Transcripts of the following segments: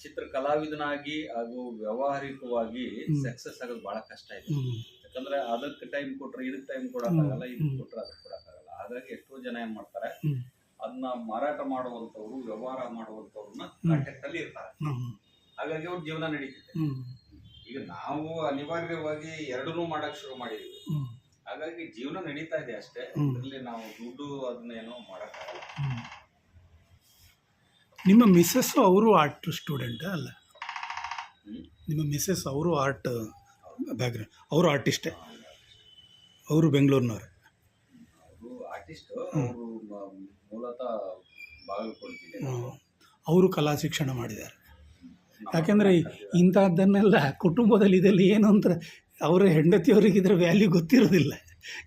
ಚಿತ್ರ ಕಲಾವಿದನಾಗಿ ಹಾಗೂ ವ್ಯಾವಹಾರಿಕವಾಗಿ. ಸಕ್ಸಸ್ ಆಗೋದು ಬಹಳ ಕಷ್ಟ ಇದೆ. ಯಾಕಂದ್ರೆ ಅದಕ್ಕೆ ಟೈಮ್ ಕೊಟ್ರೆ ಇದಕ್ಕೆ ಟೈಮ್ ಕೊಡಕ್ಕಾಗಲ್ಲ. ಇದಕ್ಕೆ ಕೊಟ್ರೆ ಅದಕ್ಕೆ ಕೊಡಕ್ಕಾಗಲ್ಲ. ಹಾಗಾಗಿ ಎಷ್ಟೋ ಜನ ಏನ್ ಮಾಡ್ತಾರೆ. ಅದನ್ನ ಮಾರಾಟ ಮಾಡುವಂತವ್ರು ವ್ಯವಹಾರ ಮಾಡುವಂತವ್ರನ್ನ. ಕಾಂಟ್ಯಾಕ್ಟ್ ಅಲ್ಲಿ ಇರ್ತಾರೆ. ಹಾಗಾಗಿ ಅವ್ರ ಜೀವನ ನಡೀತಿದೆ ಈಗ ನಾವು ಅನಿವಾರ್ಯವಾಗಿ ಎರಡನ್ನೂ ಮಾಡಕ್ ಶುರು ಮಾಡಿದೀವಿ. ಹಾಗಾಗಿ ಜೀವನ ನಡೀತಾ ಇದೆ ಅಷ್ಟೇ. ಅದ್ರಲ್ಲಿ ನಾವು ದುಡ್ಡು ಅದನ್ನೇನೋ ಮಾಡಕ್ಕಾಗಲ್ಲ. ಹ್ಮ್. ನಿಮ್ಮ ಮಿಸ್ಸಸ್ಸು ಅವರು ಆರ್ಟ್ ಸ್ಟೂಡೆಂಟ್ ಅಲ್ಲ? ನಿಮ್ಮ ಮಿಸ್ಸಸ್ ಅವರು ಆರ್ಟ್ ಬ್ಯಾಕ್ಗ್ರೌಂಡ್ ಅವರು ಆರ್ಟಿಸ್ಟೇ. ಅವರು ಬೆಂಗಳೂರಿನವ್ರೆ. ಅವರು ಆರ್ಟಿಸ್ಟ್ ಮೂಲತಃ ಕಲಾ ಶಿಕ್ಷಣ ಮಾಡಿದ್ದಾರೆ. ಯಾಕೆಂದರೆ ಇಂಥದ್ದನ್ನೆಲ್ಲ ಕುಟುಂಬದಲ್ಲಿ ಇದೆಲ್ಲ ಏನು ಅಂತ ಅವರ ಹೆಂಡತಿಯವರಿಗೆ ಇದರ ವ್ಯಾಲ್ಯೂ ಗೊತ್ತಿರೋದಿಲ್ಲ.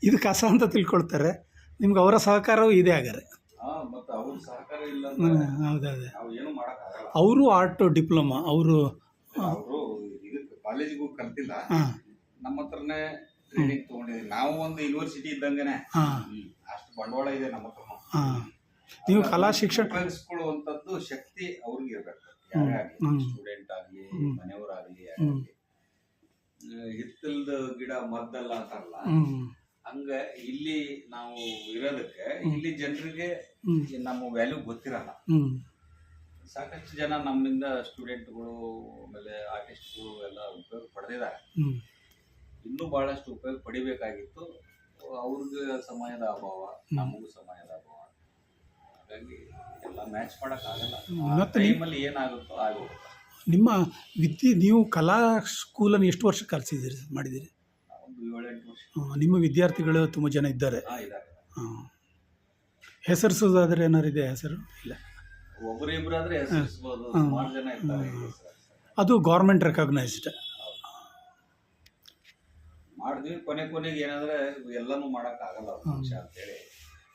ಇದು ಕಸ ಅಂತ ತಿಳ್ಕೊಳ್ತಾರೆ. ನಿಮ್ಗೆ ಅವರ ಸಹಕಾರವೂ ಇದೆ ಹಾಗಾದ್ರೆ. ಹೌದೌದು ಅವರು ಆರ್ಟ್ ಡಿಪ್ಲೊಮಾ ಅವರು ಅವರು ಇದಕ್ಕೆ ಕಾಲೇಜಿಗೂ ಕಲ್ತಿಲ್ಲ ನಮ್ಮ ಹತ್ರನೇ ಟ್ರೈನಿಂಗ್ ತಗೊಂಡಿದ್ದೀವಿ ನಾವು ಒಂದು ಯೂನಿವರ್ಸಿಟಿ ಇದ್ದಂಗೆನೆ. ಅಷ್ಟು ಬಂಡವಾಳ ಇದೆ ನಮ್ಮ ಹತ್ರ. ಹಾಂ. ನೀವು ಕಲಾ ಶಿಕ್ಷಣ ಕಲಿಸ್ಕೊಳ್ಳುವಂಥದ್ದು ಶಕ್ತಿ ಅವ್ರಿಗೆ ಇರಬೇಕು. ಯಾರೇ ಆಗ್ಲಿ ಸ್ಟೂಡೆಂಟ್ ಆಗಲಿ ಮನೆಯವರಾಗಲಿ ಹಿತ್ತಲ್ದ ಗಿಡ ಮದ್ದಲ್ಲ ಅಂತಾರಲ್ಲ ಹಂಗ ಇಲ್ಲಿ ನಾವು ಇರೋದಕ್ಕೆ ಇಲ್ಲಿ ಜನರಿಗೆ ನಮ್ಮ ವ್ಯಾಲ್ಯೂ ಗೊತ್ತಿರಲ್ಲ. ಸಾಕಷ್ಟು ಜನ ನಮ್ಮಿಂದ ಸ್ಟೂಡೆಂಟ್ಗಳು ಆಮೇಲೆ ಆರ್ಟಿಸ್ಟ್ಗಳು ಎಲ್ಲ ಉಪಯೋಗ ಪಡೆದಿದ್ದಾರೆ. ಇನ್ನೂ ಬಹಳಷ್ಟು ಉಪಯೋಗ ಪಡಿಬೇಕಾಗಿತ್ತು. ಅವ್ರಿಗೆ ಸಮಯದ ಅಭಾವ ನಮಗೂ ಸಮಯದ ಅಭಾವ. ಹಾಗಾಗಿ ಎಲ್ಲ ಮ್ಯಾಚ್ ಮಾಡಕ್ ಆಗಲ್ಲ ಮತ್ತೆ ನೀವು- ಟೈಮಲ್ಲಿ ಏನಾಗುತ್ತೋ ಆಗೋಗುತ್ತೆ. ನಿಮ್ಮ ವಿದ್ಯೆ ನೀವು ಕಲಾ ಸ್ಕೂಲನ್ನು ಎಷ್ಟು ವರ್ಷ ಕಲಿಸಿದ್ದೀರಿ ಮಾಡಿದ್ದೀರಿ ಒಂದು ಏಳೆಂಟು ವರ್ಷ ಆ, ನಿಮ್ಮ ವಿದ್ಯಾರ್ಥಿಗಳು ತುಂಬ ಜನ ಇದ್ದಾರೆ. ಹಾಂ ಹೆಸರಿಸೋದಾದ್ರೆ ಏನಾರು ಇದೆ ಹೆಸರು? ಇಲ್ಲ. ಅದು ಗೌರ್ಮೆಂಟ್ ರೆಕಗ್ನೈಸ್ಡ್ ಮಾಡಿದ್ವಿ ಕೊನೆ ಕೊನೆಗೆ ಏನಂದ್ರೆ ಎಲ್ಲಾನು ಮಾಡೋಕ್ಕಾಗಲ್ಲ ಅಂತೇಳಿ.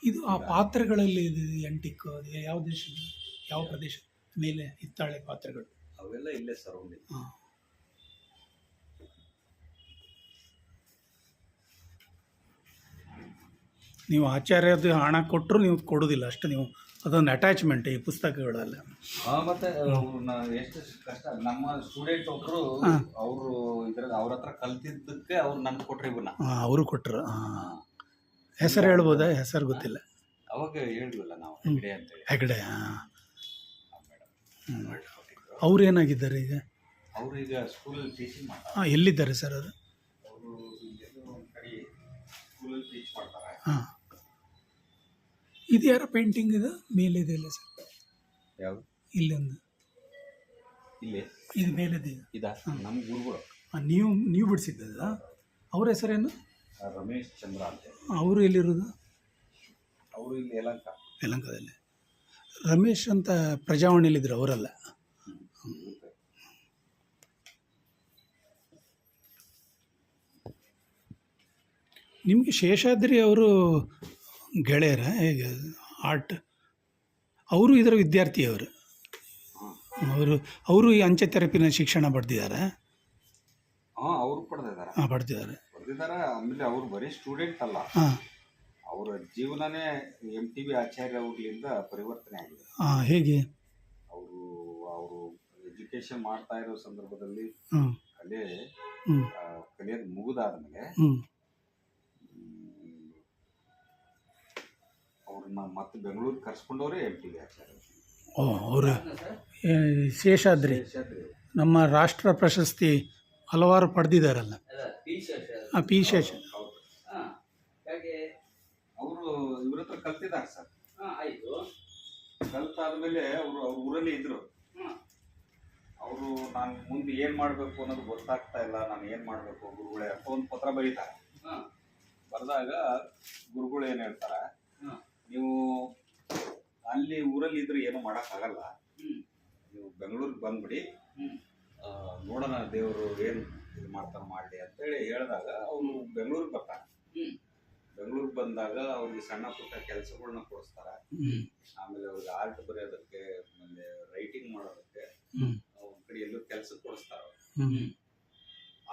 ಇದು ಆ ಪಾತ್ರೆಗಳಲ್ಲಿ ಇದು ಎಂಟಿಕ್ ಅದು ಯಾವ ದೇಶದ ಯಾವ ಪ್ರದೇಶ ಮೇಲೆ ಹಿತ್ತಾಳೆ ಪಾತ್ರೆಗಳು? ಅವೆಲ್ಲ ಇಲ್ಲೇ ಸರೌಂಡಿಂಗ್. ಹಾಂ. ನೀವು ಆಚಾರ್ಯದ್ದು ಹಣ ಕೊಟ್ಟರು ನೀವು ಕೊಡೋದಿಲ್ಲ ಅಷ್ಟು ನೀವು ಅದೊಂದು ಅಟ್ಯಾಚ್ಮೆಂಟ್ ಈ ಪುಸ್ತಕಗಳೆಲ್ಲ. ಆ, ಮತ್ತೆ ಅವ್ರನ್ನ ಎಷ್ಟು ಕಷ್ಟ ನಮ್ಮ ಸ್ಟೂಡೆಂಟ್ ಒಬ್ರು ಅವರು ಇದ್ರ ಅವ್ರ ಹತ್ರ ಕಲ್ತಿದ್ದಕ್ಕೆ ಅವ್ರು ನನ್ಗೆ ಕೊಟ್ರಿ ಇವನ್ನ ಅವರು ಕೊಟ್ಟರು ಹಾಂ. ಹೆಸರು ಹೇಳ್ಬೋದಾ? ಹೆಸರು ಗೊತ್ತಿಲ್ಲ. ಅವಾಗ ಹೇಳಿದ್ವಲ್ಲ ನಾವು ಹೆಗ್ಡೆ ಅಂತ ಹೆಗಡೆ ಹಾಂ. ಅವ್ರು ಏನಾಗಿದ್ದಾರೆ ಈಗ? ಅವ್ರು ಈಗ ಸ್ಕೂಲಲ್ಲಿ ಟೀಚಿಂಗ್ ಮಾಡ್ತಾರೆ. ಹಾಂ ಎಲ್ಲಿದ್ದಾರೆ ಸರ್ ಅದು? ಅವರು ಸ್ಕೂಲಲ್ಲಿ ಟೀಚ್ ಮಾಡ್ತಾರೆ. ಹಾಂ. ಇದು ಯಾರ ಪೇಂಟಿಂಗ್ ಇದು? ಮೇಲಿದೆ ಇಲ್ಲ ಸರ್? ಯಾವುದು? ಇಲ್ಲೊಂದು. ಇಲ್ಲಿ? ಇದು ಮೇಲಿದೆ ಇದು. ಇದ? ನಮ್ಮ ಗುರುಗಳು. ಹಾಂ ನೀವು ನೀವು ಬಿಡಿಸಿದ್ದದ? ಅವ್ರ ಹೆಸರೇನು? ರಮೇಶ್ ಚಂದ್ರ ಅಂತ. ಅವರು ಎಲ್ಲಿರೋದು? ಅವರು ಇಲ್ಲಿ ಯಲಂಕ. ಯಲಂಕದಲ್ಲಿ. ರಮೇಶ್ ಅಂತ ಪ್ರಜಾವಾಣಿಲಿದ್ರು ಅವರಲ್ಲ. ನಿಮಗೆ ಶೇಷಾದ್ರಿ ಅವರು ಗೆಳೆಯರ ಹೇಗೆ ಆರ್ಟ್ ಅವರು ಇದರ ವಿದ್ಯಾರ್ಥಿ ಅವರು ಅವರು ಅವರು ಈ ಅಂಚೆ ತೆರಪಿನ ಶಿಕ್ಷಣ ಪಡೆದಿದ್ದಾರೆ. ಹಾಂ ಅವರು ಪಡೆದಿದ್ದಾರೆ. ಹಾಂ ಪಡೆದಿದ್ದಾರೆ. ಪಡೆದಿದ್ದಾರೆ ಆಮೇಲೆ ಅವರು ಬರೀ ಸ್ಟೂಡೆಂಟ್ ಅಲ್ಲ. ಹಾಂ. ಅವರ ಜೀವನನೇ ಎಂ ಟಿ ಬಿ ಆಚಾರ್ಯ ಅವ್ರಿಂದ ಪರಿವರ್ತನೆ ಆಗಿದೆ. ಹಾಂ ಹೇಗೆ? ಅವರು ಅವರು ಎಜುಕೇಶನ್ ಮಾಡ್ತಾ ಇರೋ ಸಂದರ್ಭದಲ್ಲಿ ಕಲೆ ಕಲಿಯೋದು ಮುಗಿದಾದ್ಮೇಲೆ ಅವ್ರನ್ನ ಮತ್ತೆ ಬೆಂಗಳೂರಿಗೆ ಕರ್ಸ್ಕೊಂಡವ್ರೆ ಎಂ ಟಿ ಬಿ ಆಚಾರ್ಯ. ಓ ಅವರು ಶೇಷಾದ್ರಿ. ನಮ್ಮ ರಾಷ್ಟ್ರ ಪ್ರಶಸ್ತಿ ಹಲವಾರು ಪಡೆದಿದ್ದಾರಲ್ಲ ಆ ಪಿ ಶೇಷ. ಅವರು ಇವ್ರ ಹತ್ರ ಕಲ್ತಿದ್ದಾರೆ ಸರ್. ಆಯ್ತು. ಕಲ್ತಾದ್ಮೇಲೆ ಅವರು ಅವ್ರ ಊರಲ್ಲಿ ಇದ್ರು. ಅವರು ನಾನು ಮುಂದೆ ಏನು ಮಾಡಬೇಕು ಅನ್ನೋದು ಗೊತ್ತಾಗ್ತಾ ಇಲ್ಲ. ನಾನು ಏನು ಮಾಡಬೇಕು? ಗುರುಗಳೇ ಅಂತ ಒಂದು ಪತ್ರ ಬರೀತಾರೆ. ಹಾ. ಬರೆದಾಗ ಗುರುಗಳು ಏನು ಹೇಳ್ತಾರೆ? ಹಾ. ನೀವು ಅಲ್ಲಿ ಊರಲ್ಲಿ ಇದ್ರೆ ಏನು ಮಾಡಕ್ ಆಗಲ್ಲ ನೀವು ಬೆಂಗಳೂರಿಗೆ ಬಂದ್ಬಿಡಿ. ನೋಡೋಣ ದೇವರು ಏನು ಇದು ಮಾಡ್ತಾನೆ ಮಾಡ್ಲಿ ಅಂತೇಳಿ ಹೇಳಿದಾಗ ಅವನು ಬೆಂಗಳೂರಿಗೆ ಬರ್ತಾನೆ. ಬೆಂಗಳೂರಿಗೆ ಬಂದಾಗ ಅವ್ರಿಗೆ ಸಣ್ಣ ಪುಟ್ಟ ಕೆಲಸಗಳನ್ನ ಕೊಡಿಸ್ತಾರೆ. ಆಮೇಲೆ ಅವ್ರಿಗೆ ಆರ್ಟ್ ಬರೆಯೋದಕ್ಕೆ ಆಮೇಲೆ ರೈಟಿಂಗ್ ಮಾಡೋದಕ್ಕೆ ಅವ್ರ ಒಂದ್ ಕಡೆ ಎಲ್ಲೂ ಕೆಲಸ ಕೊಡಿಸ್ತಾರ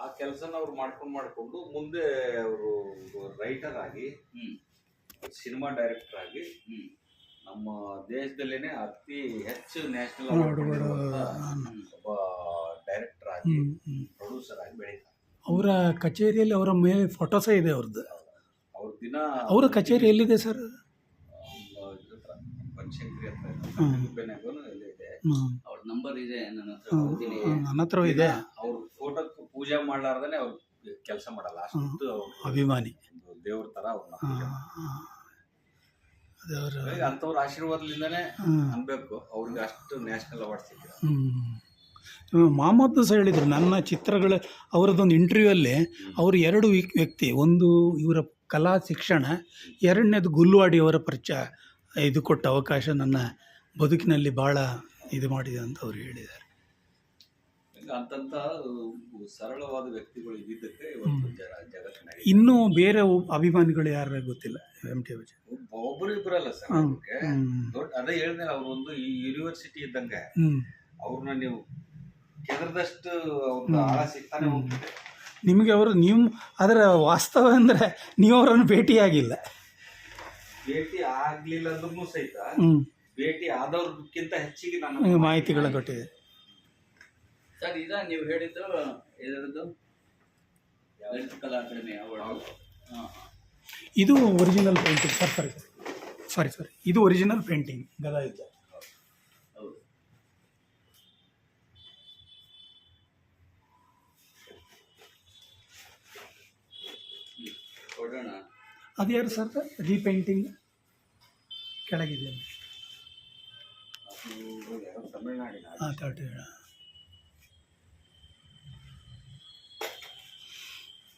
ಆ ಕೆಲಸನ ಅವ್ರು ಮಾಡ್ಕೊಂಡು ಮಾಡ್ಕೊಂಡು ಮುಂದೆ ಅವರು ರೈಟರ್ ಆಗಿ. ಸಿನಿಮಾ ಡೈರೆಕ್ಟರ್ ಆಗಿ ನಮ್ಮ ದೇಶದಲ್ಲೇನೆ ಅತಿ ಹೆಚ್ಚು ನ್ಯಾಷನಲ್ ಅವಾರ್ಡ್ ಒಬ್ಬ ಡೈರೆಕ್ಟರ್ ಆಗಿ. ಪ್ರೊಡ್ಯೂಸರ್ ಆಗಿ ಬೆಳೀತಾರೆ ಅವರ ಕಚೇರಿಯಲ್ಲಿ ಅವರ ಮೇಲೆ ಫೋಟೋಸೇ ಇದೆ ಅವ್ರದ್ದು ಅವ್ರ ದಿನ ಅವರ ಕಚೇರಿ ಎಲ್ಲಿದೆ ಸರ್? ಹತ್ರ, ಬನಶಂಕರಿ ಹತ್ರ ಇದೆ. ಅವ್ರ ನಂಬರ್ ಇದೆ ನನ್ನ ಹತ್ರ. ನನ್ನ ಹತ್ರ ಇದೆ. ಅವ್ರ ಫೋಟೋ ಪೂಜೆ ಮಾಡ್ಲಾರ್ದೇನೆ ಅವ್ರು ಕೆಲಸ ಮಾಡಲ್ಲ. ಅಷ್ಟು ಅಭಿಮಾನಿ. ದೇವ್ರ ತರ ಅವ್ರನ್ನ ಹಾಗಾಗಿ ಅಂಥವ್ರ ಆಶೀರ್ವಾದದಿಂದನೇ. ಅನ್ಬೇಕು ಅವ್ರಿಗೆ ಅಷ್ಟು ನ್ಯಾಷನಲ್ ಅವಾರ್ಡ್ಸ್. ಮೊಹಮ್ಮದ್ ಸಹ ಹೇಳಿದರು ನನ್ನ ಚಿತ್ರಗಳ ಅವರದೊಂದು ಇಂಟರ್ವ್ಯೂವಲ್ಲಿ ಅವರು ಎರಡು ವ್ಯಕ್ತಿ ಒಂದು ಇವರ ಕಲಾ ಶಿಕ್ಷಣ ಎರಡನೇದು ಗುಲ್ವಾಡಿ ಅವರ ಪರಿಚಯ ಇದು ಕೊಟ್ಟ ಅವಕಾಶ ನನ್ನ ಬದುಕಿನಲ್ಲಿ ಭಾಳ ಇದು ಮಾಡಿದೆ ಅಂತ ಅವರು ಹೇಳಿದ್ದಾರೆ ಅಂತಂತ ಸರಳವಾದ ವ್ಯಕ್ತಿಗಳು ಇದ್ದಿದ್ದಕ್ಕೆ ಇವತ್ತು ಜಗತ್ತಿನಾಗ ಇನ್ನೂ ಬೇರೆ ಅಭಿಮಾನಿಗಳು ಯಾರು ಗೊತ್ತಿಲ್ಲ ಎಂ ಟಿ ವಿಜಯ್ ಒಬ್ಬರು ಇಬ್ಬರಲ್ಲ ಸರ್. ಅವ್ರಿಗೆ. ದೊಡ್ಡ ಅದೇ ಹೇಳಿದ್ರೆ ಅವ್ರು ಒಂದು ಈ ಯೂನಿವರ್ಸಿಟಿ ಇದ್ದಂಗೆ. ಅವ್ರನ್ನ ನೀವು ಕೆದರದಷ್ಟು ಅವ್ರದ್ದು. ಆಳ ಸಿಗ್ತಾನೆ ಹೋಗ್ತಿದೆ. ನಿಮಗೆ ಅವರು ನೀವು ಅದರ ವಾಸ್ತವ ಅಂದರೆ ನೀವು ಅವರನ್ನು ಭೇಟಿಯಾಗಿಲ್ಲ ಭೇಟಿ ಆಗಲಿಲ್ಲ ಅಂದ್ರೂ ಸಹಿತ. ಭೇಟಿ ಆದವ್ರಕ್ಕಿಂತ ಹೆಚ್ಚಿಗೆ ನಾನು ಮಾಹಿತಿಗಳ ಕೊಟ್ಟಿದೆ. ಸರ್ ಇದ ನೀವು ಹೇಳಿದ್ದು ಇದರದ್ದು ಕಲಾ ಅಕಾಡೆಮಿ ಅವಾರ್ಡ್ ಹಾಂ ಇದು original painting sir sorry sorry sorry ಇದು ಒರಿಜಿನಲ್ ಪೇಂಟಿಂಗ್ ಗದಾ ಇದೆ. ಹೌದು. ಕೊಡೋಣ. ಅದು ಯಾರು ಸರ್ ರೀಪೇಂಟಿಂಗ್ ಕೆಳಗಿದೆ ತಮಿಳ್ನಾಡಿನ? ಹಾಂ ತರ್ಟಿ